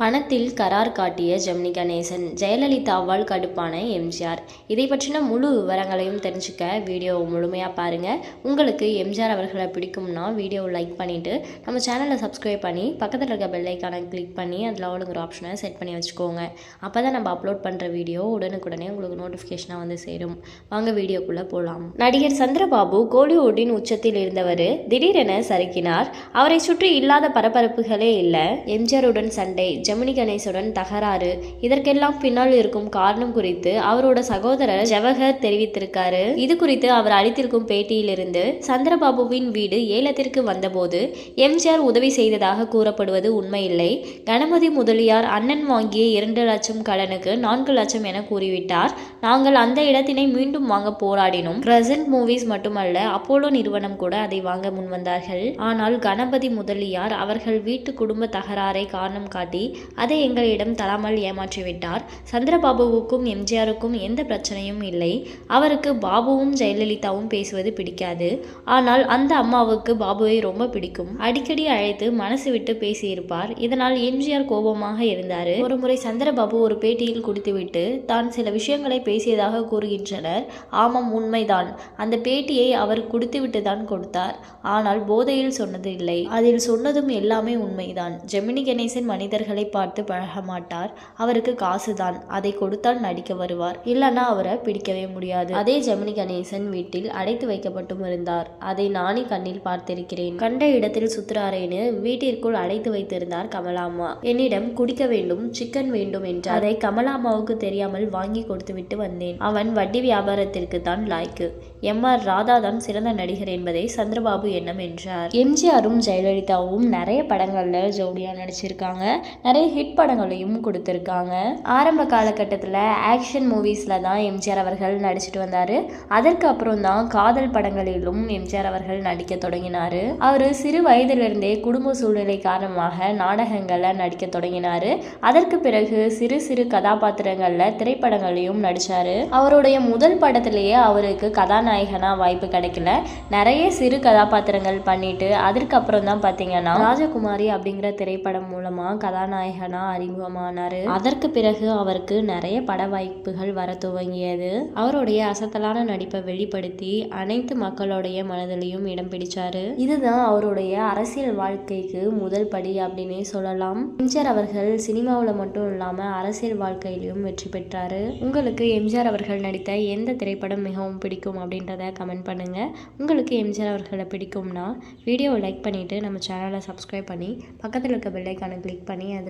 பணத்தில் கரார் காட்டிய ஜெமினி கணேசன் ஜெயலலிதாவால் கடுப்பான எம்ஜிஆர். இதை பற்றின முழு விவரங்களையும் தெரிஞ்சுக்க வீடியோவை முழுமையாக பாருங்கள் உங்களுக்கு எம்ஜிஆர் அவர்களை பிடிக்கும்னா வீடியோவை லைக் பண்ணிவிட்டு நம்ம சேனலை சப்ஸ்கிரைப் பண்ணி பக்கத்தில் இருக்க பெல்லைக்கான கிளிக் பண்ணி அதில் அவளுங்கிற ஆப்ஷனை செட் பண்ணி வச்சுக்கோங்க. அப்போ தான் நம்ம அப்லோட் பண்ணுற வீடியோ உடனுக்குடனே உங்களுக்கு நோட்டிஃபிகேஷனாக வந்து சேரும். வாங்க வீடியோக்குள்ளே போகலாம் நடிகர் சந்திரபாபு கோலிவுட்டின் உச்சத்தில் இருந்தவர் திடீரென சறுக்கினார். அவரை சுற்றி இல்லாத பரபரப்புகளே இல்லை. எம்ஜிஆருடன் சண்டை ஜெமினி கணேசுடன் தகராறு. இதற்கெல்லாம் பின்னால் இருக்கும் காரணம் குறித்து அவரோட சகோதரர் ஜவஹர் தெரிவித்திருக்காரு. இது குறித்து அவர் அளித்திருக்கும் பேட்டியிலிருந்து சந்திரபாபுவின் வீடு ஏலத்திற்கு வந்தபோது எம்ஜிஆர் உதவி செய்ததாக கூறப்படுவது உண்மையில்லை. கணபதி முதலியார் அண்ணன் வாங்கிய இரண்டு லட்சம் கடனுக்கு நான்கு லட்சம் என கூறிவிட்டார். நாங்கள் அந்த இடத்தினை மீண்டும் வாங்க போராடினோம். கிரசன்ட் மூவிஸ் மட்டுமல்ல அப்போலோ நிறுவனம் கூட அதை வாங்க முன்வந்தார்கள். ஆனால் கணபதி முதலியார் அவர்கள் வீட்டு குடும்ப தகராறை காரணம் காட்டி அதை எங்களிடம் தராமல் ஏமாற்றிவிட்டார். சந்திரபாபுவுக்கும் எம்ஜிஆருக்கும் எந்த பிரச்சனையும் இல்லை. அவருக்கு பாபுவும் ஜெயலலிதாவும் பேசுவது பிடிக்காது. ஆனால் அந்த அம்மாவுக்கு பாபுவை ரொம்ப பிடிக்கும். அடிக்கடி அழைத்து மனசு விட்டு பேசியிருப்பார். இதனால் எம்ஜிஆர் கோபமாக இருந்தார். ஒருமுறை சந்திரபாபு ஒரு பேட்டியில் குடித்துவிட்டு தான் சில விஷயங்களை பேசியதாக கூறுகின்றனர். ஆமாம் உண்மைதான். அந்த பேட்டியை அவர் குடித்துவிட்டு தான் கொடுத்தார். ஆனால் போதையில் சொன்னது இல்லை. அதில் சொன்னதும் எல்லாமே உண்மைதான். ஜெமினி கணேசன் மனிதர்களை பார்த்து பழக மாட்டார் அவருக்கு காசுதான். அதை கொடுத்தால் நடிக்க வருவார். இல்லைன்னா அவரை பிடிக்கவே முடியாது. அதே ஜெமினி கணேசன் வீட்டில் அடைத்து வைக்கப்பட்டும் இருந்தார். அதை நானே கண்ணில் பார்த்திருக்கிறேன். கண்ட இடத்தில் சுத்துறாரேன்னு வீட்டிற்குள் அடைத்து வைத்திருந்தார் கமலாம்மா. என்னிடம் குடிக்க வேண்டும் சிக்கன் வேண்டும் என்று அதை கமலாம்மாவுக்கு தெரியாமல் வாங்கி கொடுத்து விட்டு வந்தேன். அவன் வட்டி வியாபாரத்திற்கு தான் லாய்க்கு. எம் ஆர் ராதா தான் சிறந்த நடிகர் என்பதை சந்திரபாபு எண்ணம் என்றார். எம்ஜிஆரும் ஜெயலலிதாவும் நிறைய படங்கள்ல ஜோடியா நடிச்சிருக்காங்க. நிறைய ஹிட் படங்களையும் கொடுத்துருக்காங்க. ஆரம்ப காலகட்டத்தில் ஆக்ஷன் மூவிஸில் தான் எம்ஜிஆர் அவர்கள் நடிச்சிட்டு வந்தார். அதற்கு அப்புறம் தான் காதல் படங்களிலும் எம்ஜிஆர் அவர்கள் நடிக்க தொடங்கினார். அவர் சிறு வயதிலிருந்தே குடும்ப சூழ்நிலை காரணமாக நாடகங்களில் நடிக்க தொடங்கினார். அதற்கு பிறகு சிறு சிறு கதாபாத்திரங்களில் திரைப்படங்களையும் நடித்தார் அவருடைய முதல் படத்திலேயே அவருக்கு கதாநாயகனாக வாய்ப்பு கிடைக்கல. நிறைய சிறு கதாபாத்திரங்கள் பண்ணிட்டு அதற்கப்புறம் தான் பார்த்தீங்கன்னா ராஜகுமாரி அப்படிங்கிற திரைப்படம் மூலமாக கதாநாயகன் அறிமுகமானார் அதற்கு பிறகு அவருக்கு நிறைய பட வாய்ப்புகள் வர துவங்கியது. அவருடைய அசத்தலான நடிப்பை வெளிப்படுத்தி அனைத்து மக்களுடைய மனதிலையும் இடம் பிடிச்சாரு. இதுதான் அவருடைய அரசியல் வாழ்க்கைக்கு முதல் படி அப்படின்னே சொல்லலாம். எம்ஜிஆர் அவர்கள் சினிமாவில் மட்டும் இல்லாமல் அரசியல் வாழ்க்கையிலும் வெற்றி பெற்றாரு. உங்களுக்கு எம்ஜிஆர் அவர்கள் நடித்த எந்த திரைப்படம் மிகவும் பிடிக்கும் அப்படின்றத கமெண்ட் பண்ணுங்க. உங்களுக்கு எம்ஜிஆர் அவர்களை பிடிக்கும்னா வீடியோவை லைக் பண்ணிவிட்டு நம்ம சேனலை சப்ஸ்கிரைப் பண்ணி பக்கத்தில் இருக்க பெல்லைக்கான கிளிக் பண்ணி அதில்